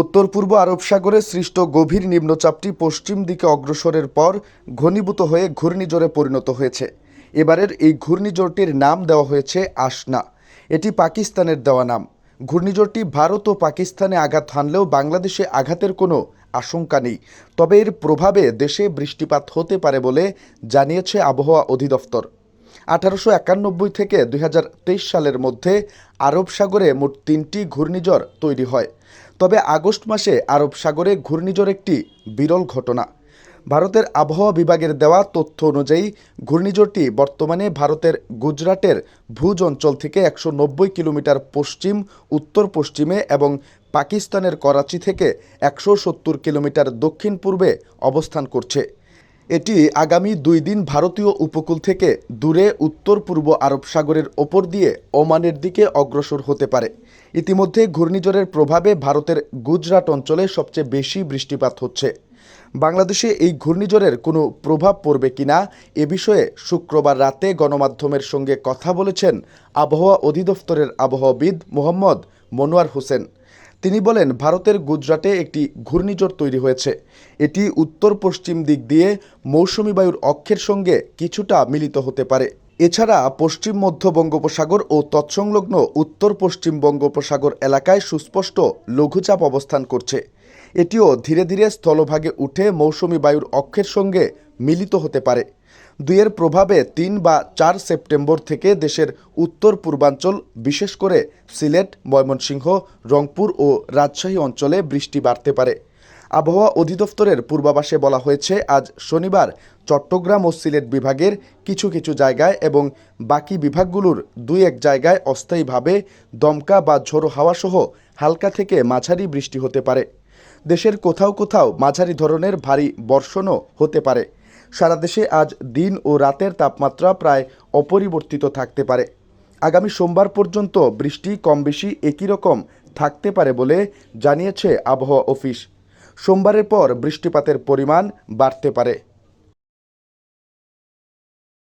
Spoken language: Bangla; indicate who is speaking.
Speaker 1: উত্তর পূর্ব আরব সাগরে সৃষ্ট গভীর নিম্নচাপটি পশ্চিম দিকে অগ্রসরের পর ঘনীভূত হয়ে ঘূর্ণিঝড়ে পরিণত হয়েছে। এবারের এই ঘূর্ণিঝড়টির নাম দেওয়া হয়েছে আসনা। এটি পাকিস্তানের দেওয়া নাম। ঘূর্ণিঝড়টি ভারত ও পাকিস্তানে আঘাত হানলেও বাংলাদেশে আঘাতের কোনো আশঙ্কা নেই। তবে এর প্রভাবে দেশে বৃষ্টিপাত হতে পারে বলে জানিয়েছে আবহাওয়া অধিদপ্তর। আঠারোশো একানব্বই থেকে দুই হাজার তেইশ সালের মধ্যে আরব সাগরে মোট তিনটি ঘূর্ণিঝড় তৈরি হয়। তবে আগস্ট মাসে আরব সাগরে ঘূর্ণিঝড় একটি বিরল ঘটনা। ভারতের আবহাওয়া বিভাগের দেওয়া তথ্য অনুযায়ী, ঘূর্ণিঝড়টি বর্তমানে ভারতের গুজরাটের ভুজ অঞ্চল থেকে একশো নব্বই কিলোমিটার পশ্চিম উত্তর পশ্চিমে এবং পাকিস্তানের করাচি থেকে একশো সত্তর কিলোমিটার দক্ষিণ পূর্বে অবস্থান করছে। এটি আগামী দুই দিন ভারতীয় উপকূল থেকে দূরে উত্তর পূর্ব আরব সাগরের ওপর দিয়ে ওমানের দিকে অগ্রসর হতে পারে। ইতিমধ্যে ঘূর্ণিঝড়ের প্রভাবে ভারতের গুজরাট অঞ্চলে সবচেয়ে বেশি বৃষ্টিপাত হচ্ছে। বাংলাদেশে এই ঘূর্ণিঝড়ের কোনো প্রভাব পড়বে কিনা এ বিষয়ে শুক্রবার রাতে গণমাধ্যমের সঙ্গে কথা বলেছেন আবহাওয়া অধিদপ্তরের আবহাওয়াবিদ মোহাম্মদ মনোয়ার হোসেন। তিনি বলেন, ভারতের গুজরাটে একটি ঘূর্ণিঝড় তৈরি হয়েছে। এটি উত্তর পশ্চিম দিক দিয়ে মৌসুমী বায়ুর অক্ষের সঙ্গে কিছুটা মিলিত হতে পারে। এছাড়া পশ্চিম, মধ্য বঙ্গোপসাগর ও তৎসংলগ্ন উত্তর পশ্চিম বঙ্গোপসাগর এলাকায় সুস্পষ্ট লঘুচাপ অবস্থান করছে। এটিও ধীরে ধীরে স্থলভাগে উঠে মৌসুমী বায়ুর অক্ষের সঙ্গে মিলিত হতে পারে। দুইয়ের প্রভাবে তিন বা চার সেপ্টেম্বর থেকে দেশের উত্তর পূর্বাঞ্চল, বিশেষ করে সিলেট, ময়মনসিংহ, রংপুর ও রাজশাহী অঞ্চলে বৃষ্টি বাড়তে পারে। আবহাওয়া অধিদপ্তরের পূর্বাভাসে বলা হয়েছে, আজ শনিবার চট্টগ্রাম ও সিলেট বিভাগের কিছু কিছু জায়গায় এবং বাকি বিভাগগুলোর দুই এক জায়গায় অস্থায়ীভাবে দমকা বা ঝোড়ো হাওয়াসহ হালকা থেকে মাঝারি বৃষ্টি হতে পারে। দেশের কোথাও কোথাও মাঝারি ধরনের ভারী বর্ষণও হতে পারে। সারা দেশে আজ দিন ও রাতের তাপমাত্রা প্রায় অপরিবর্তিত থাকতে পারে। আগামী সোমবার পর্যন্ত বৃষ্টি কম বেশি একই রকম থাকতে পারে বলে জানিয়েছে আবহাওয়া অফিস। সোমবারের পর বৃষ্টিপাতের পরিমাণ বাড়তে পারে।